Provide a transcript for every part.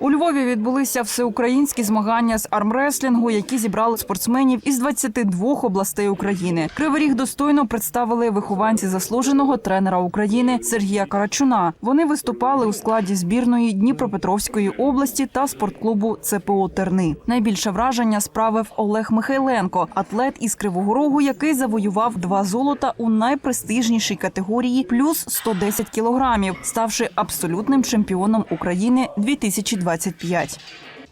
У Львові відбулися всеукраїнські змагання з армреслінгу, які зібрали спортсменів із 22 областей України. Кривий Ріг достойно представили вихованці заслуженого тренера України Сергія Карачуна. Вони виступали у складі збірної Дніпропетровської області та спортклубу ЦПО Терни. Найбільше враження справив Олег Михайленко, атлет із Кривого Рогу, який завоював два золота у найпрестижнішій категорії плюс 110 кілограмів, ставши абсолютним чемпіоном України 2025.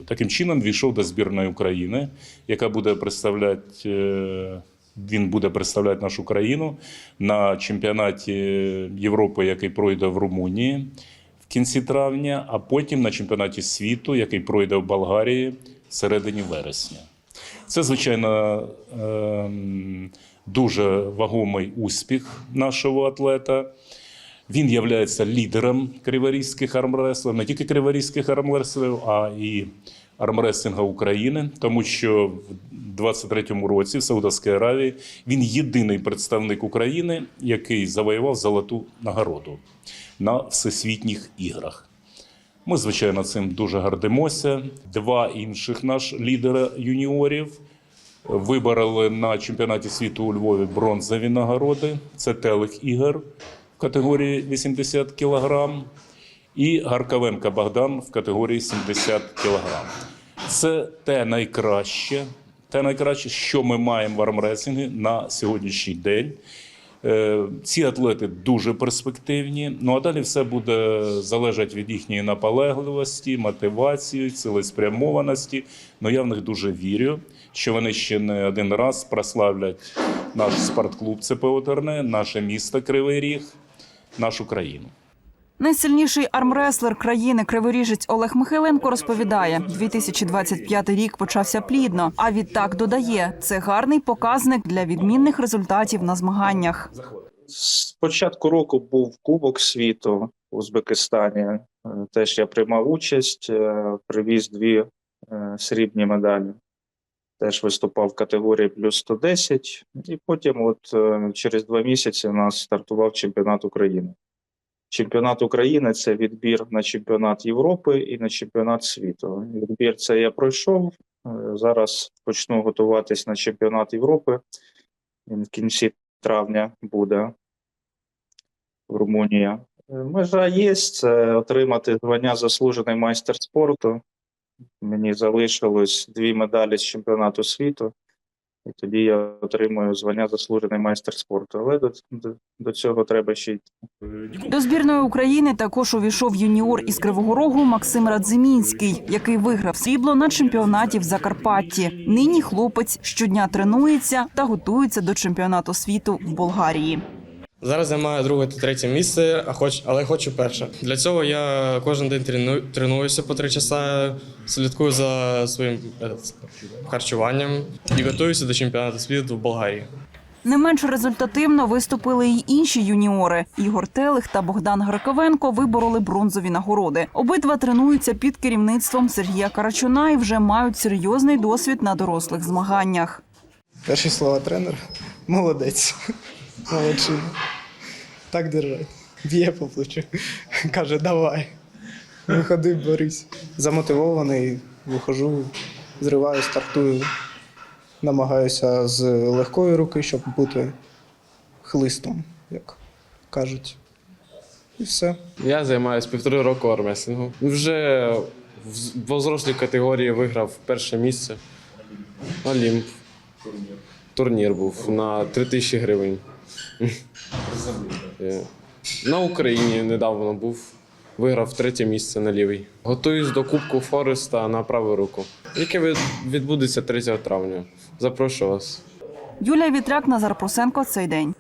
Таким чином війшов до збірної України, яка буде представляти. е, Він буде представляти нашу країну на чемпіонаті Європи, який пройде в Румунії в кінці травня, а потім на чемпіонаті світу, який пройде в Болгарії в середині вересня. Це, звичайно, ем, дуже вагомий успіх нашого атлета. Він є лідером криворізьких армреслів, не тільки криворізьких армреслів, а і армреслінга України, тому що в 23-му році в Саудовській Аравії він єдиний представник України, який завоював золоту нагороду на всесвітніх іграх. Ми, звичайно, цим дуже гордимося. Два інших наш лідера юніорів вибороли на чемпіонаті світу у Львові бронзові нагороди. Це Телих Ігор категорії 80 кг і Гарковенко Богдан в категорії 70 кг. Це те найкраще, те найкраще, що ми маємо в армреслінгі на сьогоднішній день. Е, Ці атлети дуже перспективні. Ну а далі все буде залежати від їхньої наполегливості, мотивації, цілеспрямованості. Ну я в них дуже вірю, що вони ще не один раз прославлять наш спортклуб ЦПО Терне, наше місто Кривий Ріг, нашу країну. Найсильніший армреслер країни Криворіжець Олег Михайленко розповідає, 2025 рік почався плідно. А відтак додає, це гарний показник для відмінних результатів на змаганнях. З початку року був Кубок світу в Узбекистані. Е, Теж я приймав участь, е, привіз дві е, срібні медалі. Теж виступав в категорії плюс 110. І потім, от е, через два місяці, у нас стартував чемпіонат України. Чемпіонат України це відбір на чемпіонат Європи і на чемпіонат світу. Відбір це я пройшов. Е, Зараз почну готуватись на чемпіонат Європи. Він в кінці травня буде в Румунії. Е, Межа є це отримати звання заслужений майстер спорту. Мені залишилось дві медалі з чемпіонату світу, і тоді я отримую звання заслужений майстер спорту. Але до, до, до цього треба ще йти. До збірної України також увійшов юніор із Кривого Рогу Максим Радзимінський, який виграв срібло на чемпіонаті в Закарпатті. Нині хлопець щодня тренується та готується до чемпіонату світу в Болгарії. Зараз займаю друге та третє місце, а хоч, але хочу перше. Для цього я кожен день трену, тренуюся по три часа, слідкую за своїм е, харчуванням і готуюся до чемпіонату світу в Болгарії. Не менш результативно виступили й інші юніори. Ігор Телих та Богдан Граковенко вибороли бронзові нагороди. Обидва тренуються під керівництвом Сергія Карачуна і вже мають серйозний досвід на дорослих змаганнях. Перші слова тренер. Молодець. Молодчина. Так держать. Б'є по плечу. Каже, давай. Виходи, борись. Замотивований, виходжу, зриваю, стартую. Намагаюся з легкої руки, щоб бути хлистом, як кажуть. І все. Я займаюся півтори року армреслінгу. Вже в возрослій категорії виграв перше місце. Олімп. Турнір був на 3 тисячі гривень. Е, На Україні недавно був. Виграв третє місце на лівій. Готуюсь до Кубку Фореста на праву руку, яке від- відбудеться 3 травня. Запрошую вас. Юлія Вітряк, Назар Прусенко. Цей день.